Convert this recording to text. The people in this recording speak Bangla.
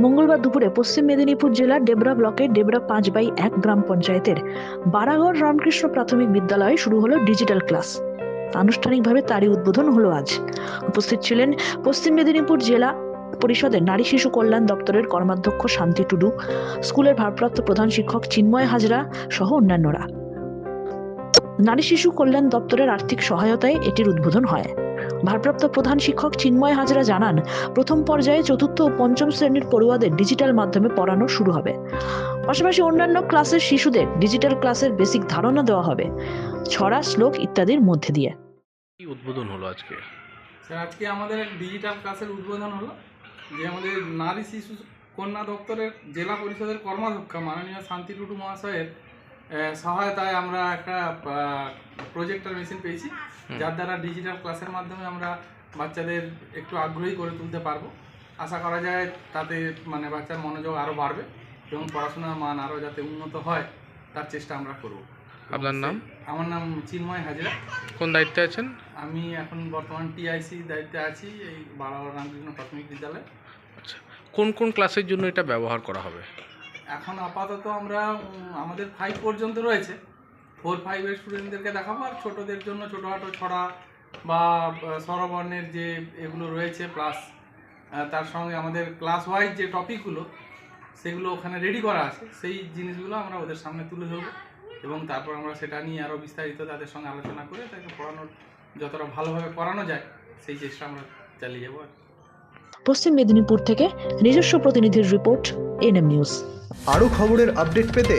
মঙ্গলবার দুপুরে পশ্চিম মেদিনীপুর জেলার ডেবরা ব্লকের ডেবরা পাঁচ বাই এক গ্রাম পঞ্চায়েতের বারাগড় রামকৃষ্ণ প্রাথমিক বিদ্যালয়ে শুরু হলো ডিজিটাল ক্লাস। আনুষ্ঠানিকভাবে তারই উদ্বোধন হলো আজ। উপস্থিত ছিলেন পশ্চিম মেদিনীপুর জেলা পরিষদের নারী শিশু কল্যাণ দপ্তরের কর্মাধ্যক্ষ শান্তি টুডু, স্কুলের ভারপ্রাপ্ত প্রধান শিক্ষক চিন্ময় হাজরা সহ অন্যান্যরা। নারী শিশু কল্যাণ দপ্তরের আর্থিক সহায়তায় এটির উদ্বোধন হয়। ভারপ্রাপ্ত প্রধান শিক্ষক চিন্ময় হাজরা জানান প্রথম পর্যায়ে চতুর্থ ও পঞ্চম শ্রেণির পড়ুয়াদের ডিজিটাল মাধ্যমে পড়ানো শুরু হবে। পাশাপাশি অন্যান্য ক্লাসের শিশুদের ডিজিটাল ক্লাসের বেসিক ধারণা দেওয়া হবে। ছড়া শ্লোক ইত্যাদির মধ্যে দিয়ে। কি উদ্বোধন হলো আজকে? স্যার আজকে আমাদের ডিজিটাল ক্লাসের উদ্বোধন হলো যে আমাদের নারী শিশু কন্যা দপ্তরের জেলা পরিষদের কর্মাধ্যক্ষ মাননীয় শান্তি টুটু মহাশয়ের সহায়তায় আমরা একটা প্রজেক্টর মেশিন পেয়েছি যার দ্বারা ডিজিটাল ক্লাসের মাধ্যমে আমরা বাচ্চাদের একটু আগ্রহী করে তুলতে পারব। আশা করা যায় তাতে মানে বাচ্চার মনোযোগ আরও বাড়বে এবং পড়াশোনার মান আরও যাতে উন্নত হয় তার চেষ্টা আমরা করব। আপনার নাম? আমার নাম চিন্ময় হাজরা। কোন দায়িত্বে আছেন? আমি এখন বর্তমান টিআইসি দায়িত্বে আছি এই বাড়াওয়ার রামকৃষ্ণ প্রাথমিক বিদ্যালয়ে। আচ্ছা কোন কোন ক্লাসের জন্য এটা ব্যবহার করা হবে? এখন আপাতত আমরা আমাদের ফাইভ পর্যন্ত রয়েছে। ফোর ফাইভের স্টুডেন্টদেরকে দেখাবো আর ছোটোদের জন্য ছোটোখাটো ছড়া বা স্বরবর্ণের যে এগুলো রয়েছে প্লাস তার সঙ্গে আমাদের ক্লাস ওয়াইজ যে টপিকগুলো সেগুলো ওখানে রেডি করা আছে। সেই জিনিসগুলো আমরা ওদের সামনে তুলে ধরবো এবং তারপর আমরা সেটা নিয়ে আরও বিস্তারিত তাদের সঙ্গে আলোচনা করে তাকে পড়ানোর যতটা ভালোভাবে করানো যায় সেই চেষ্টা আমরা চালিয়ে যাব আর। পশ্চিম মেদিনীপুর থেকে নিজস্ব প্রতিনিধির রিপোর্ট এনএম নিউজ আরও খবরের আপডেট পেতে